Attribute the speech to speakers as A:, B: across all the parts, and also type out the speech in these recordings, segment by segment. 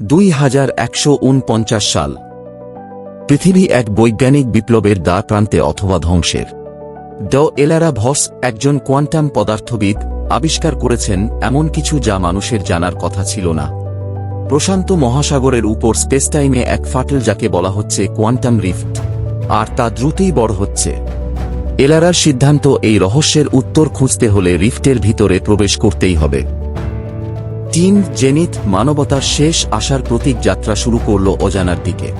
A: দুই হাজার একশো উনপঞ্চাশ সাল। পৃথিবী এক বৈজ্ঞানিক বিপ্লবের দ্বার প্রান্তে অথবা ধ্বংসের। ড এলারা ভস একজন কোয়ান্টাম পদার্থবিদ আবিষ্কার করেছেন এমন কিছু যা মানুষের জানার কথা ছিল না। প্রশান্ত মহাসাগরের উপর স্পেসটাইমে এক ফাটল যাকে বলা হচ্ছে কোয়ান্টাম রিফট, আর তা দ্রুতই বড় হচ্ছে। এলারার সিদ্ধান্ত এই রহস্যের উত্তর খুঁজতে হলে রিফটের ভিতরে প্রবেশ করতেই হবে। টিম জেনিত মানবতার শেষ আশার প্রতীক যাত্রা শুরু করল অজানার দিকে।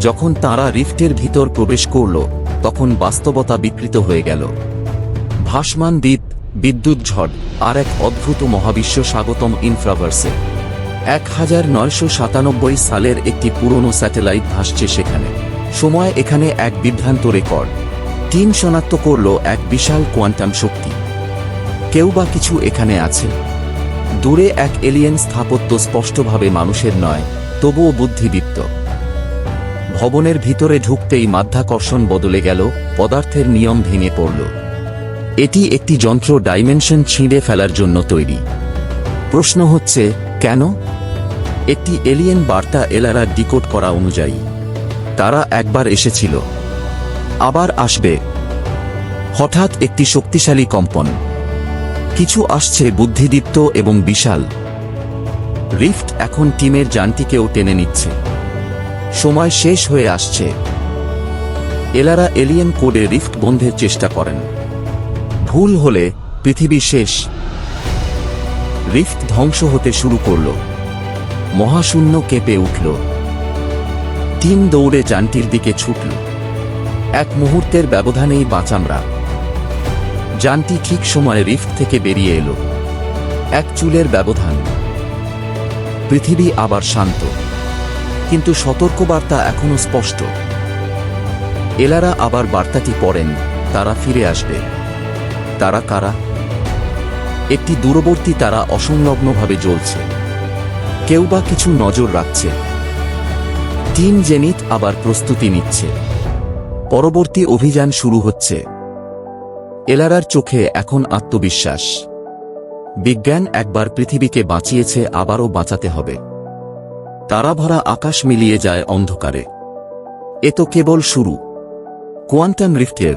A: যখন তারা রিফটের ভিতর প্রবেশ করল, তখন বাস্তবতা বিকৃত হয়ে গেল। ভাসমান দ্বীপ, বিদ্যুৎ ঝড়, আর এক অদ্ভুত মহাবিশ্ব স্বাগতম ইনফ্রাভার্সে। এক হাজার নয়শো সাতানব্বই সালের একটি পুরনো স্যাটেলাইট ভাসছে সেখানে। সময় এখানে এক বিভ্রান্ত রেকর্ড। টিম শনাক্ত করল এক বিশাল কোয়ান্টাম শক্তি। কেউ বা কিছু এখানে আছে। দূরে এক এলিয়েন স্থাপত্য স্পষ্টভাবে মানুষের নয়, তবুও বুদ্ধিদীপ্ত। ভবনের ভিতরে ঢুকতেই মাধ্যাকর্ষণ বদলে গেল, পদার্থের নিয়ম ভেঙে পড়ল। এটি একটি যন্ত্র ডাইমেনশন ছিঁড়ে ফেলার জন্য তৈরি। প্রশ্ন হচ্ছে, কেন? একটি এলিয়েন বার্তা এলারা ডিকোড করা অনুযায়ী, তারা একবার এসেছিল, আবার আসবে। হঠাৎ একটি শক্তিশালী কম্পন। কিছু আসছে বুদ্ধিদীপ্ত এবং বিশাল। রিফট এখন টিমের যানটিকেও টেনে নিচ্ছে। সময় শেষ হয়ে আসছে। এলারা এলিয়েন কোডে রিফট বন্ধের চেষ্টা করেন। ভুল হলে পৃথিবী শেষ। রিফট ধ্বংস হতে শুরু করল। মহাশূন্য কেঁপে উঠল। টিম দৌড়ে যানটির দিকে ছুটল। এক মুহূর্তের ব্যবধানেই বাঁচামরা। যানটি ঠিক সময়ে রিফ্ট থেকে বেরিয়ে এলো। এক চুলের ব্যবধান। পৃথিবী আবার শান্ত। কিন্তু সতর্কবার্তা এখনও স্পষ্ট। এলারা আবার বার্তাটি পড়েন, তারা ফিরে আসবে। তারা কারা? একটি দূরবর্তী তারা অসংলগ্নভাবে জ্বলছে। কেউ বা কিছু নজর রাখছে। টিম জেনিত আবার প্রস্তুতি নিচ্ছে। পরবর্তী অভিযান শুরু হচ্ছে। এলারার চোখে এখন আত্মবিশ্বাস। বিজ্ঞান একবার পৃথিবীকে বাঁচিয়েছে, আবারও বাঁচাতে হবে। তারা ভরা আকাশ মিলিয়ে যায় অন্ধকারে। এ তো কেবল শুরু। কোয়ান্টাম রিফটের